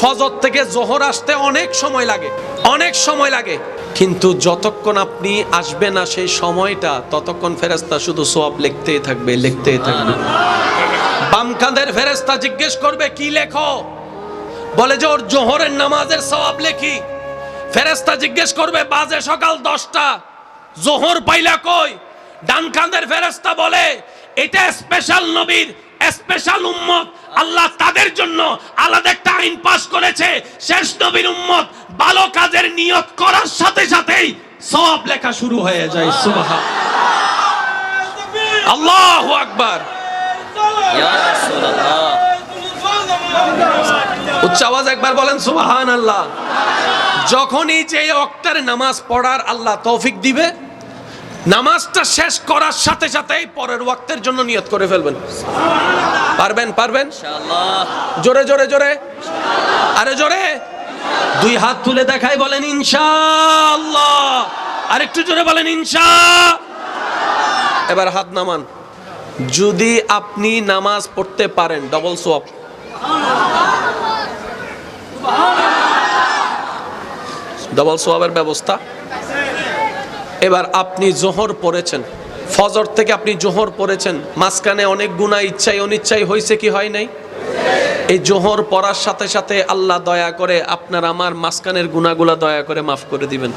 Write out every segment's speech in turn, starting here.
ফজর থেকে জোহর আসতে অনেক সময় লাগে, অনেক সময় লাগে। কিন্তু যতক্ষণ আপনি আসবে না সেই সময়টা, ততক্ষণ ফেরেস্তা শুধু সোয়াব লিখতেই থাকবে লিখতেই থাকবে। বাম কাঁধের ফেরেস্তা জিজ্ঞেস করবে, কি লেখো? বলে যে, ওর জোহরের নামাজের সওয়াব লেখি। ফেরেস্তা জিজ্ঞেস করবে, বাজে সকাল দশটা, জোহর পাইলা কই? ডান কাঁধের ফেরেস্তা বলে, এটা স্পেশাল নবীর স্পেশাল উম্মত আল্লাহ তাদের জন্য আলাদা একটা আইন পাশ করেছে। শেষ নবীর উম্মত ভালো কাজের নিয়ত করার সাথে সাথেই সব লেখা শুরু হয়ে যায়। সুবহান। আল্লাহু আকবার। ইয়া উচ্চ আওয়াজ একবার বলেন সুবাহান আল্লাহ যখনই যে অক্টার নামাজ পড়ার আল্লাহ তৌফিক দিবে। নামাজটা শেষ করার সাথে সাথেই পরের ওয়াক্তের জন্য নিয়ত করে ফেলবেন। পারবেন পারবেন? জোরে জোরে জোরে। আরে জোরে। দুই হাত তুলে দেখাই বলেন, ইনশাআল্লাহ। আরেকটু জোরে বলেন, ইনশা। এবার হাত নামান। যদি আপনি নামাজ পড়তে পারেন ডবল সোয়াব ডবল সোয়াবের ব্যবস্থা। এবার আপনি জোহর পড়েছেন। ফজর থেকে আপনি জোহর পড়েছেন। মাঝখানে অনেক গুণা ইচ্ছাই, অনিচ্ছাই হয়েছে কি হয় নাই? এই জোহর পড়ার সাথে সাথে আল্লাহ দয়া করে আপনার আমার মাঝখানের গুণাগুলা দয়া করে মাফ করে দিবেন।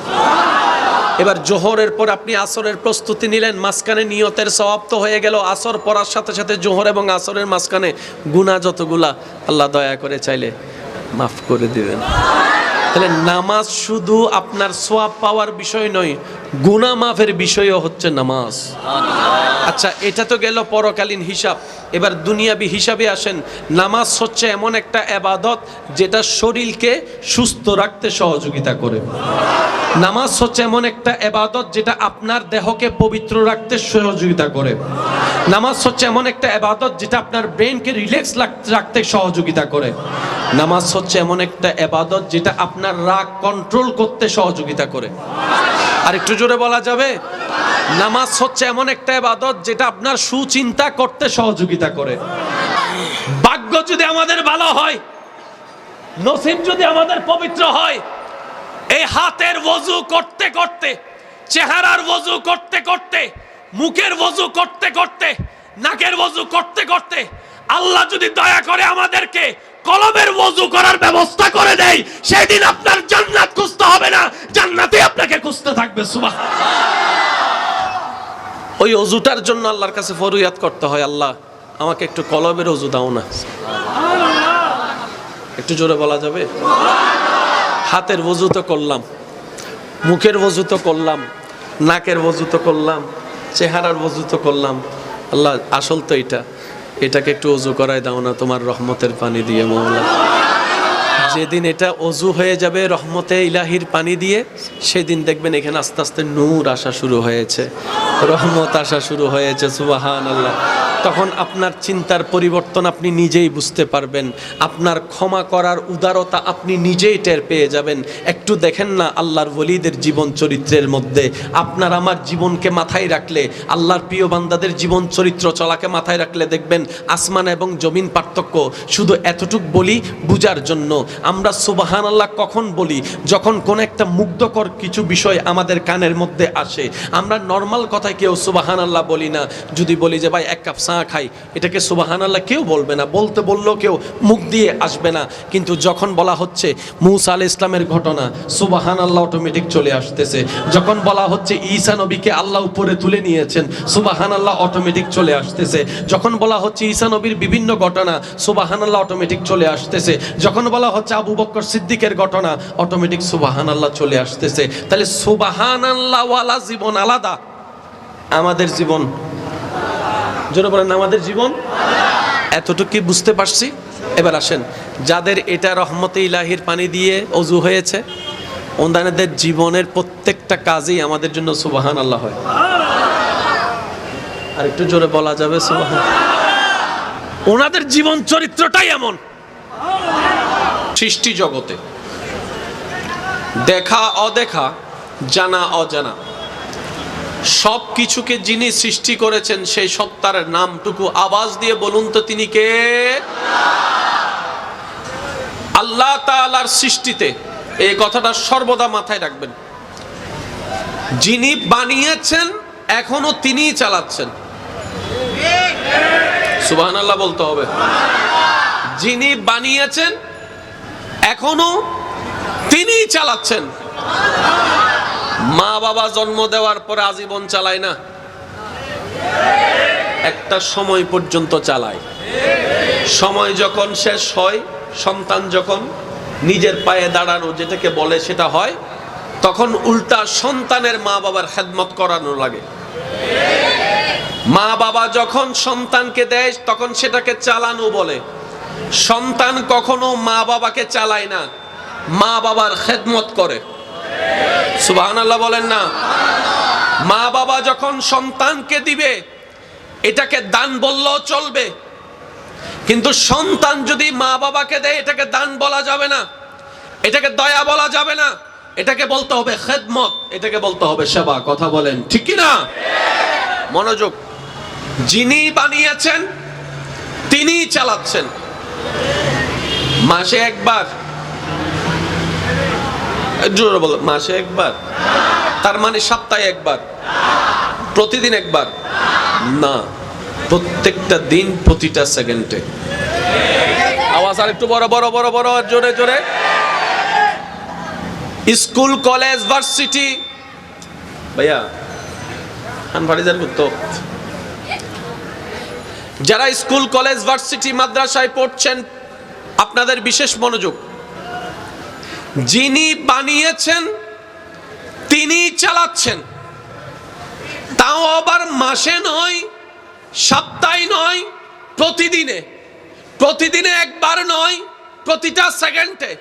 এবার জোহরের পর আপনি আসরের প্রস্তুতি নিলেন, মাঝখানে নিয়তের সমাপ্ত হয়ে গেল। আসর পড়ার সাথে সাথে জোহর এবং আসরের মাঝখানে গুণা যতগুলা, আল্লাহ দয়া করে চাইলে মাফ করে দিবেন। তাহলে নামাজ শুধু আপনার সোয়াব পাওয়ার বিষয় নয় গুণা মাফের বিষয়ও হচ্ছে নামাজ। আচ্ছা এটা তো গেল পরকালীন হিসাব। এবার দুনিয়াবি হিসাবে আসেন, নামাজ হচ্ছে এমন একটা এবাদত যেটা শরীরকে সুস্থ রাখতে সহযোগিতা করে। নামাজ হচ্ছে এমন একটা এবাদত যেটা আপনার দেহকে পবিত্র রাখতে সহযোগিতা করে। নামাজ হচ্ছে এমন একটা এবাদত যেটা আপনার ব্রেনকে রিল্যাক্স রাখতে সহযোগিতা করে। নামাজ হচ্ছে এমন একটা এবাদত যেটা আপনার রাগ কন্ট্রোল করতে সহযোগিতা করে। আর একটু জোরে বলা যাবে? নামাজ হচ্ছে এমন একটা এবাদত যেটা আপনার সুচিন্তা করতে সহযোগিতা করে। ভাগ্য যদি আমাদের ভালো হয়, নসিব যদি আমাদের পবিত্র হয়, এই হাতের ওযু করতে করতে, চেহারার ওযু করতে করতে, মুখের ওযু করতে করতে, নাকের ওযু করতে করতে, আল্লাহ যদি দয়া করে আমাদেরকে কলমের ওযু করার ব্যবস্থা করে দেয় সেদিন আপনার জান্নাত খুঁজতে হবে না জান্নাতে আপনাকে খুঁজতে থাকবে সুবাহ ওই অজুটার জন্য আল্লাহর কাছে ফরিয়াদ করতে হয় আল্লাহ আমাকে একটু কলমের অজু দাও না। একটু জোরে বলা যাবে? হাতের ওযু তো করলাম মুখের ওযু তো করলাম নাকের ওযু তো করলাম চেহারার ওযু তো করলাম। আল্লাহ আসল তো এটা এটাকে একটু অজু করাই দাও না, তোমার রহমতের পানি দিয়ে, মৌলা। যেদিন এটা অজু হয়ে যাবে রহমতে, ইলাহির পানি দিয়ে, সেদিন দেখবেন এখানে আস্তে আস্তে নূর আসা শুরু হয়েছে। রহমত আসা শুরু হয়েছে সুবাহান আল্লাহ তখন আপনার চিন্তার পরিবর্তন আপনি নিজেই বুঝতে পারবেন। আপনার ক্ষমা করার উদারতা আপনি নিজেই টের পেয়ে যাবেন। একটু দেখেন না আল্লাহর বলিদের জীবন চরিত্রের মধ্যে। আপনার আমার জীবনকে মাথায় রাখলে, আল্লাহর প্রিয় বান্দাদের জীবন চরিত্র চলাকে মাথায় রাখলে দেখবেন আসমান এবং জমিন পার্থক্য। শুধু এতটুক বলি বুঝার জন্য। আমরা সুবাহান আল্লাহ কখন বলি? যখন কোন একটা মুগ্ধকর কিছু বিষয় আমাদের কানের মধ্যে আসে। আমরা নর্মাল কথায় কেউ সুবাহান আল্লাহ বলি না। যদি বলি যে, ভাই, এক কাপ চা খাই, এটাকে সুবাহান আল্লাহ কেউ বলবে না। বলতে বললেও কেউ মুখ দিয়ে আসবে না। কিন্তু যখন বলা হচ্ছে মুসা আল ইসলামের ঘটনা সুবাহান আল্লাহ অটোমেটিক চলে আসতেছে। যখন বলা হচ্ছে ঈসা নবীকে আল্লাহ উপরে তুলে নিয়েছেন সুবাহান আল্লাহ অটোমেটিক চলে আসতেছে। যখন বলা হচ্ছে ঈসা নবীর বিভিন্ন ঘটনা সুবাহান আল্লাহ অটোমেটিক চলে আসতেছে। যখন বলা হচ্ছে আবু বক্কর সিদ্দিকের ঘটনা অটোমেটিক সুবাহান আল্লাহ চলে আসতেছে। তাহলে সুবাহান আল্লাহ ওয়ালা জীবন আলাদা। আমাদের জীবন জোরে বলেন, আমাদের জীবন? এতটুকু বুঝতে পারছি। এবার আসেন, যাদের এটা রহমতে ইলাহির পানি দিয়ে অজু হয়েছে, ওনাদের জীবনের প্রত্যেকটা কাজেই আমাদের জন্য সুবাহান আল্লাহ হয়। আর একটু জোরে বলা যাবে, সুবাহান ওনাদের জীবন চরিত্রটাই এমন। সৃষ্টি জগতে। দেখা অদেখা, জানা অজানা। সব কিছুকে যিনি সৃষ্টি করেছেন, সেই সত্তার নামটুকু আওয়াজ দিয়ে বলুন তো তিনি কে? আল্লাহ তাআলার সৃষ্টিতে, এই কথাটা সর্বদা মাথায় রাখবেন। যিনি বানিয়েছেন, এখনও তিনিই চালাচ্ছেন। সুবহান আল্লাহ বলতে হবে। যিনি বানিয়েছেন, এখনও তিনিই চালাচ্ছেন। মা বাবা জন্ম দেওয়ার পরে আজীবন চালায় না? একটা সময় পর্যন্ত চালায়। সময় যখন শেষ হয়, সন্তান যখন নিজের পায়ে দাঁড়ানো যেটাকে বলে সেটা হয়, তখন উল্টা সন্তানের মা বাবার খেদমত করানো লাগে। মা বাবা যখন সন্তানকে দেয়, তখন সেটাকে চালানো বলে। সন্তান কখনো মা বাবাকে চালায় না, মা বাবার খেদমত করে। সুবাহান আল্লাহ বলেন না। মা বাবা যখন সন্তানকে দিবে, এটাকে দান বললেও চলবে। কিন্তু সন্তান যদি মা বাবাকে দেয়, এটাকে দান বলা যাবে না। এটাকে দয়া বলা যাবে না। এটাকে বলতে হবে খেদমত, এটাকে বলতে হবে সেবা। কথা বলেন, ঠিক না মনোযোগ। যিনি বানিয়েছেন তিনি চালাচ্ছেন। মাসে একবার জোরে বলো, মাসে একবার? তার মানে সপ্তাহে একবার? প্রতিদিন একবার? না, প্রত্যেকটা দিন প্রতিটা সেকেন্ডে। আওয়াজ আর একটু বড় বড় বড় বড়, জোরে জোরে। School, college, varsity. ভাইয়া খান ফারিজার করতো যারা স্কুল, কলেজ, ভার্সিটি, মাদ্রাসায় পড়ছেন, আপনাদের বিশেষ মনোযোগ। যিনি বানিয়েছেন, তিনি চালাচ্ছেন। তাও আবার মাসে নয়, সপ্তাহে নয়, প্রতিদিনে। প্রতিদিনে একবার নয়, প্রতিটা সেকেন্ডে।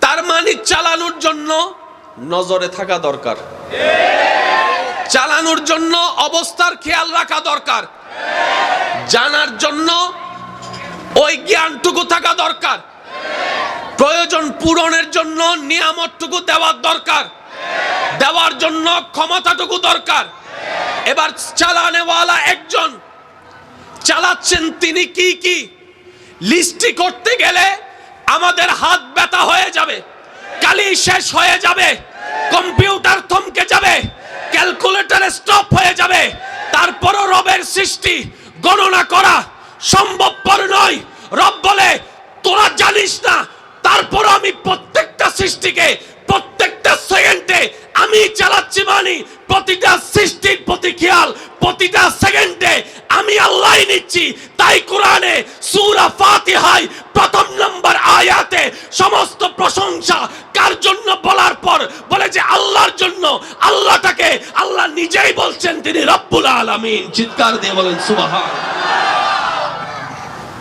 তার মানে চালানোর জন্য নজরে থাকা দরকার। চালানোর জন্য অবস্থার খেয়াল রাখা দরকার। জানার জন্য ওই জ্ঞানটুকু থাকা দরকার। প্রয়োজন পূরণের জন্য নিয়ামতটুকু দেওয়ার দরকার। দেওয়ার জন্য ক্ষমতাটুকু দরকার। এবার চালানেওয়ালা একজন চালাচ্ছেন তিনি কি কি? লিস্টি করতে গেলে আমাদের হাত ব্যথা হয়ে যাবে, কালি শেষ হয়ে যাবে, কম্পিউটার থমকে যাবে, ক্যালকুলেটর স্টপ হয়ে যাবে, তারপরও রবের সৃষ্টি, গণনা করা সম্ভবপর নয়। রব বলে, তোরা জানিস না তারপরও আমি প্রত্যেকটা সৃষ্টিকে, প্রত্যেকটা সেকেন্ডে আমি চালাচ্ছি মানি প্রতিটা সৃষ্টির প্রতি খেয়াল, প্রতিটা সেকেন্ডে আমি আল্লাহ নিচ্ছি। তাই কোরআনে সূরা ফাতিহায় প্রথম নম্বর আয়াতে সমস্ত প্রশংসা কার জন্য বলার পর বলে যে আল্লাহর জন্য, আল্লাহটাকে আল্লাহ নিজেই বলছেন, তিনি রব্বুল আলামিন। চিৎকার দিয়ে বলেন, সুবহান।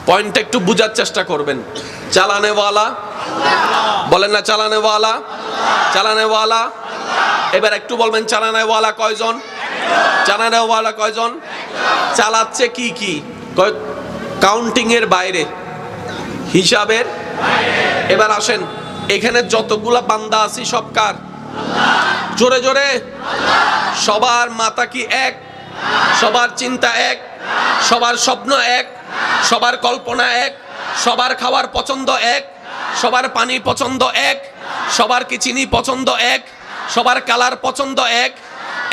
পয়েন্টটা একটু বোঝার চেষ্টা করবেন। চালানেওয়ালা বলেন না চালানেওয়ালা? চালানেওয়ালা? এবার একটু বলবেন চালানেওয়ালা কয়জন? চালানেওয়ালা কয়জন? চালাচ্ছে কি কি? কাউন্টিং এর বাইরে। হিসাবের? এবার আসেন, এখানে যতগুলা বান্দা আছি, সব কার? জোরে জোরে। সবার মাথা কি এক? সবার চিন্তা এক? সবার স্বপ্ন এক? সবার কল্পনা এক? সবার খাওয়ার পছন্দ এক? সবার পানি পছন্দ এক, সবার কি চিনি পছন্দ এক, সবার কালার পছন্দ এক।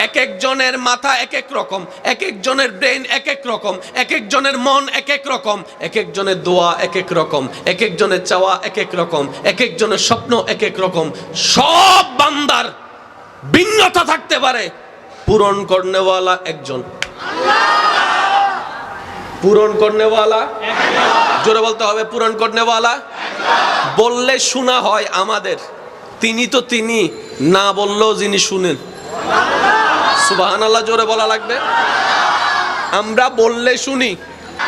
এক একজনের মাথা এক এক রকম এক একজনের ব্রেন এক এক রকম এক একজনের মন এক এক রকম এক একজনের দোয়া এক এক রকম এক একজনের চাওয়া এক এক রকম এক একজনের স্বপ্ন এক এক রকম। সব বান্দার ভিন্নতা থাকতে পারে পূরণ করনেওয়ালা একজন। পূরণ করনেওয়ালা? জোরে বলতে হবে, পূরণ করনেওয়ালা? বললে শোনা হয় আমাদের। তিনি তো তিনি, না বললেও যিনি শুনেন। সুবাহান আল্লাহ জোরে বলা লাগবে। আমরা বললে শুনি।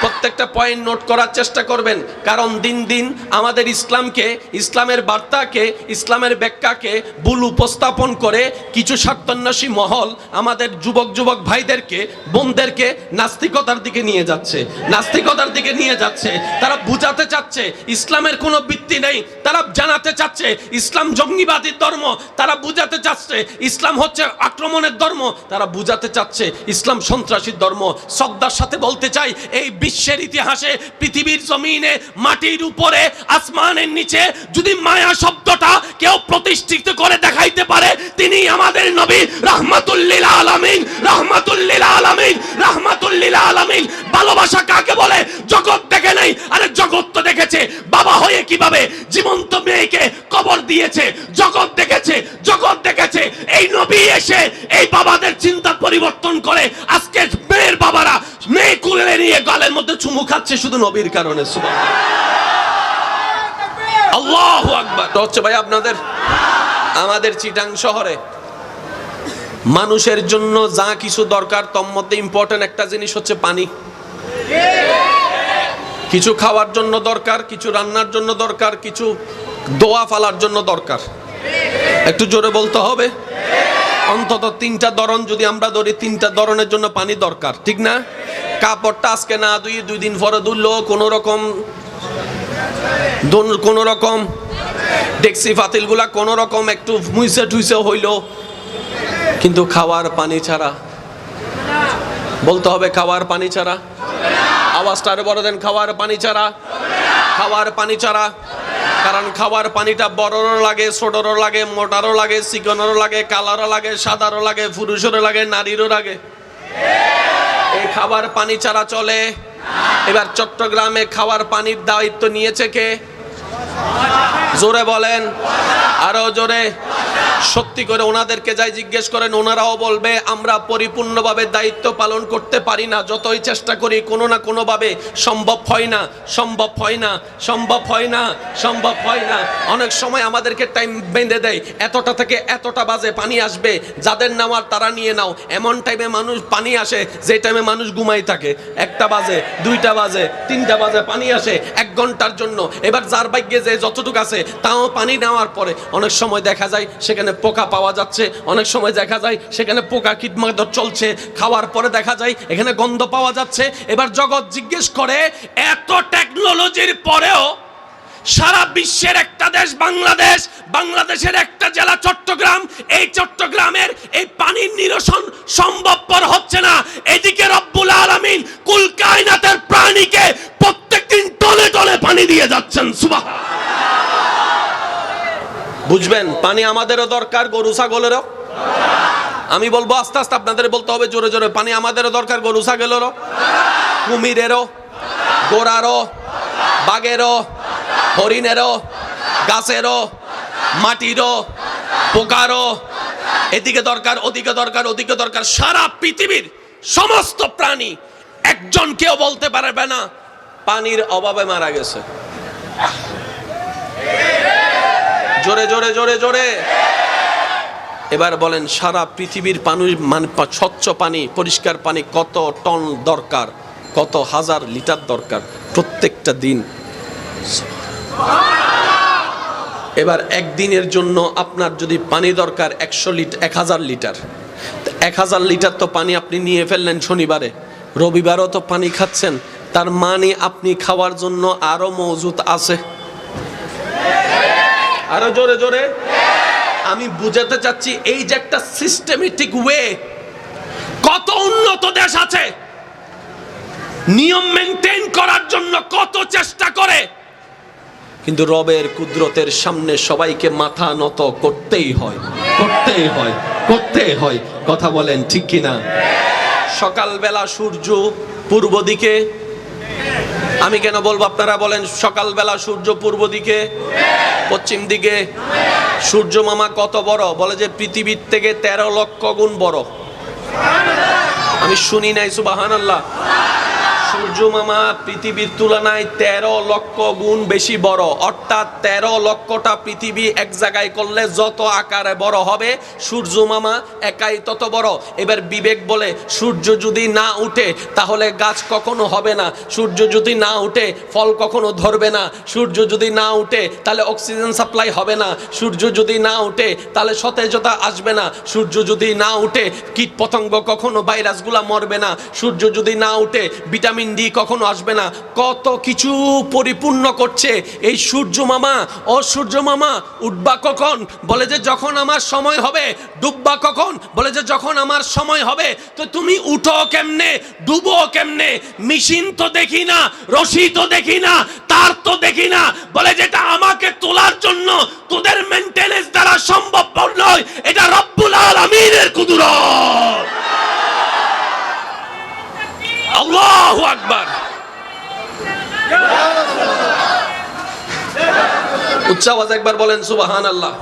প্রত্যেকটা পয়েন্ট নোট করার চেষ্টা করবেন। কারণ দিন দিন আমাদের ইসলামকে, ইসলামের বার্তাকে, ইসলামের ব্যাখ্যাকে ভুল উপস্থাপন করে কিছু স্বার্থন্যাসী মহল আমাদের যুবক যুবক ভাইদেরকে, বোনদেরকে নাস্তিকতার দিকে নিয়ে যাচ্ছে। নাস্তিকতার দিকে নিয়ে যাচ্ছে। তারা বুঝাতে চাচ্ছে, ইসলামের কোনো ভিত্তি নেই। তারা জানাতে চাচ্ছে, ইসলাম জঙ্গিবাদী ধর্ম। তারা বুঝাতে চাচ্ছে, ইসলাম হচ্ছে আক্রমণের ধর্ম। তারা বুঝাতে চাচ্ছে, ইসলাম সন্ত্রাসীর ধর্ম। শ্রদ্ধার সাথে বলতে চাই, এই বিশ্বের ইতিহাসে পৃথিবীর জমিনে, মাটির উপরে, আসমানের নিচে যদি মায়া শব্দটা কেউ প্রতিষ্ঠিত করে দেখাইতে পারে, তিনি আমাদের নবী রহমাতুল্লিল আলামিন রহমাতুল্লিল আলামিন রহমাতুল্লিল আলামিন। ভালোবাসা কাকে বলে? জগৎ দেখে নাই, আরে জগৎ তো দেখেছে। বাবা হয়ে কীভাবে জীবন্ত মেয়েকে কবর দিয়েছে? জগৎ দেখেছে জগৎ দেখেছে। এই নবী এসে এই বাবাদের চিন্তা পরিবর্তন করে আজকে মেয়ের বাবারা মেয়ে কুলে নিয়ে গালের মধ্যে চুমু খাচ্ছে শুধু নবীর কারণে সুবহান আল্লাহু আকবার। হচ্ছে ভাই আপনাদের, আমাদের চিটাং শহরে মানুষের জন্য যা কিছু দরকার তোর মধ্যে ইম্পর্টেন্ট একটা জিনিস হচ্ছে পানি। কিছু খাওয়ার জন্য দরকার, কিছু রান্নার জন্য দরকার, কিছু দোয়া ফালার জন্য দরকার। একটু জোরে বলতে হবে? অন্তত তিনটা ধরন যদি আমরা ধরি, তিনটা ধরনের জন্য পানি দরকার, ঠিক না? কাপড়টা আজকে না দুই দুই দিন পরে ধুললো কোনো রকম কোনো রকম ডেক্সি ফাতিলগুলা কোনো রকম একটু মুইসে টুইসে হইল। কিন্তু খাওয়ার পানি ছাড়া, বলতে হবে খাওয়ার পানি ছাড়া। আওয়াজটা আরও বড় দেন, খাওয়ার পানি ছাড়া। খাওয়ার পানি ছাড়া। কারণ খাওয়ার পানিটা বড়রও লাগে, ছোটরও লাগে, মোটারও লাগে, চিকনেরও লাগে, কালারও লাগে, সাদারও লাগে, পুরুষেরও লাগে, নারীরও লাগে। এই খাবার পানি ছাড়া চলে। এবার চট্টগ্রামে খাওয়ার পানির দায়িত্ব নিয়েছে কে? জোরে বলেন। আরও জোরে। সত্যি করে ওনাদেরকে যাই জিজ্ঞেস করেন, ওনারাও বলবে, আমরা পরিপূর্ণভাবে দায়িত্ব পালন করতে পারি না। যতই চেষ্টা করি, কোনো না কোনোভাবে সম্ভব হয় না, সম্ভব হয় না, সম্ভব হয় না, সম্ভব হয় না। অনেক সময় আমাদেরকে টাইম বেঁধে দেয়, এতটা থেকে এতটা বাজে পানি আসবে, যাদের নেওয়ার তারা নিয়ে নাও। এমন টাইমে মানুষ পানি আসে, যে টাইমে মানুষ ঘুমাই থাকে। একটা বাজে, দুইটা বাজে, তিনটা বাজে পানি আসে এক ঘণ্টার জন্য। এবার যার ভাগ্যে যে যতটুকু আছে, তাও পানি নেওয়ার পরে অনেক সময় দেখা যায়, সেখানে পোকা পাওয়া যাচ্ছে। অনেক সময় দেখা যায় সেখানে পোকা কীটমাদর চলছে। খাওয়ার পরে দেখা যায় এখানে গন্ধ পাওয়া যাচ্ছে। এবার জগৎ জিজ্ঞেস করে, এত টেকনোলজির পরেও সারা বিশ্বের একটা দেশ বাংলাদেশ, বাংলাদেশের একটা জেলা চট্টগ্রাম, এই চট্টগ্রামের এই পানির নিরসন সম্ভবপর হচ্ছে না। এদিকে রব্বুল আলামিন কুল কায়নাতের প্রাণীকে বুঝবেন, পানি আমাদেরও দরকার, গরু, ছাগলেরও। আমি বলব, আস্তে আস্তে আপনাদের বলতে হবে, জোরে জোরে, পানি আমাদেরও দরকার, গরু, ছাগলেরও, কুমিরেরও, গোড়ারও, বাঘেরও, হরিণেরও, গাছেরও, মাটিরও, পোকারও, এদিকে দরকার, ওদিকে দরকার ওদিকে দরকার, সারা পৃথিবীর সমস্ত প্রাণী একজন কেউ বলতে পারবে না, পানির অভাবে মারা গেছে। জোরে জোরে জোরে জোরে। এবার বলেন, সারা পৃথিবীর পানি মানে স্বচ্ছ পানি, পরিষ্কার পানি কত টন দরকার? কত হাজার লিটার দরকার? প্রত্যেকটা দিন। এবার একদিনের জন্য আপনার যদি পানি দরকার একশো লিটার এক হাজার লিটার। এক হাজার লিটার তো পানি আপনি নিয়ে ফেললেন শনিবারে। রবিবারও তো পানি খাচ্ছেন। তার মানে আপনি খাওয়ার জন্য আরও মজুত আছে। আরও জোরে জোরে। আমি বুঝাতে চাচ্ছি এই যে একটা সিস্টেমেটিক ওয়ে কত উন্নত দেশ আছে, নিয়ম মেনটেন করার জন্য কত চেষ্টা করে, কিন্তু রবের কুদরতের সামনে সবাইকে মাথা নত করতেই হয় করতেই হয় করতেই হয়। কথা বলেন ঠিক কিনা? সকালবেলা সূর্য পূর্ব দিকে আমি কেন বলব, আপনারা বলেন, সকালবেলা সূর্য পূর্ব দিকে, পশ্চিম দিকে, সূর্য মামা কত বড়? বলে যে পৃথিবীর থেকে তেরো লক্ষ গুণ বড়। আমি শুনি নাই সুবাহান আল্লাহ সূর্য মামা পৃথিবীর তুলনায় তেরো লক্ষ গুণ বেশি বড়। অর্থাৎ তেরো লক্ষটা পৃথিবী এক জায়গায় করলে যত আকারে বড় হবে সূর্য মামা একাই তত বড়। এবার বিবেক বলে, সূর্য যদি না উঠে, তাহলে গাছ কখনো হবে না। সূর্য যদি না উঠে, ফল কখনো ধরবে না। সূর্য যদি না উঠে, তাহলে অক্সিজেন সাপ্লাই হবে না। সূর্য যদি না উঠে, তাহলে সতেজতা আসবে না। সূর্য যদি না উঠে কীট পতঙ্গ কখনো ভাইরাসগুলা মরবে না। সূর্য যদি না উঠে, ভিটামিন ভিটামিন ডি কখনো আসবে না। কত কিছু পরিপূর্ণ করছে। এই সূর্য মামা ও সূর্য মামা, উঠবা কখন? বলে যে যখন আমার সময় হবে, ডুববা কখন? বলে যে যখন আমার সময় হবে, তো তুমি উঠো কেমনে? ডুবো কেমনে? মেশিন তো দেখি না, রশি তো দেখি না, তার তো দেখি না। বলে যেটা আমাকে তোলার জন্য, তোদের মেনটেনেন্স দ্বারা সম্ভবপর নয়, এটা রব্বুল আলামিনের কুদরত। আল্লাহু আকবার। উচ্চ আওয়াজ একবার বলেন সুবহানাল্লাহ।